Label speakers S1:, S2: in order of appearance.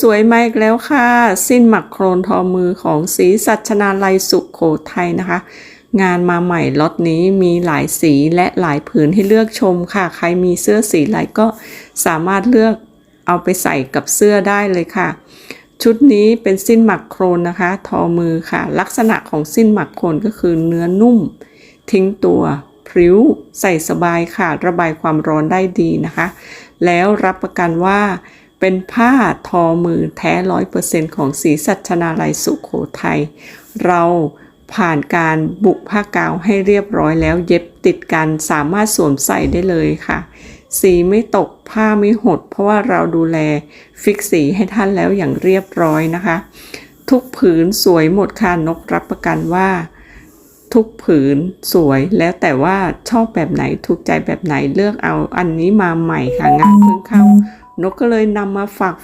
S1: สวยๆมาอีกแล้วค่ะ สิ้นหมักโครนทอมือของสีสัชนาลัยสุขโขทัยนะคะ งานมาใหม่ล็อตนี้มีหลายสีและหลายผืนให้เลือกชมค่ะ ใครมีเสื้อสีไหนก็สามารถเลือกเอาไปใส่กับเสื้อได้เลยค่ะ ชุดนี้เป็นสิ้นหมักโครนนะคะ ทอมือค่ะ ลักษณะของสิ้นหมักโครนก็คือเนื้อนุ่ม ทิ้งตัวพริ้ว ใส่สบายค่ะ ระบายความร้อนได้ดีนะคะ แล้วรับประกันว่า เป็นผ้าทอมือแท้ร้อยเปอร์เซ็นต์ของสีสัชนาลัยสุขโขทัย เราผ่านการบุกผ้ากาวให้เรียบร้อยแล้วเย็บติดกันสามารถสวมใส่ได้เลยค่ะ สีไม่ตกผ้าไม่หด เพราะว่าเราดูแลฟิกสีให้ท่านแล้วอย่างเรียบร้อยนะคะ ทุกผืนสวยหมดค่ะนกรับประกันว่า ทุกผืนสวยแล้วแต่ว่าชอบแบบไหนถูกใจแบบไหนเลือกเอาอันนี้มาใหม่ค่ะงานเพิ่งเข้า นกก็เลยนำมาฝาก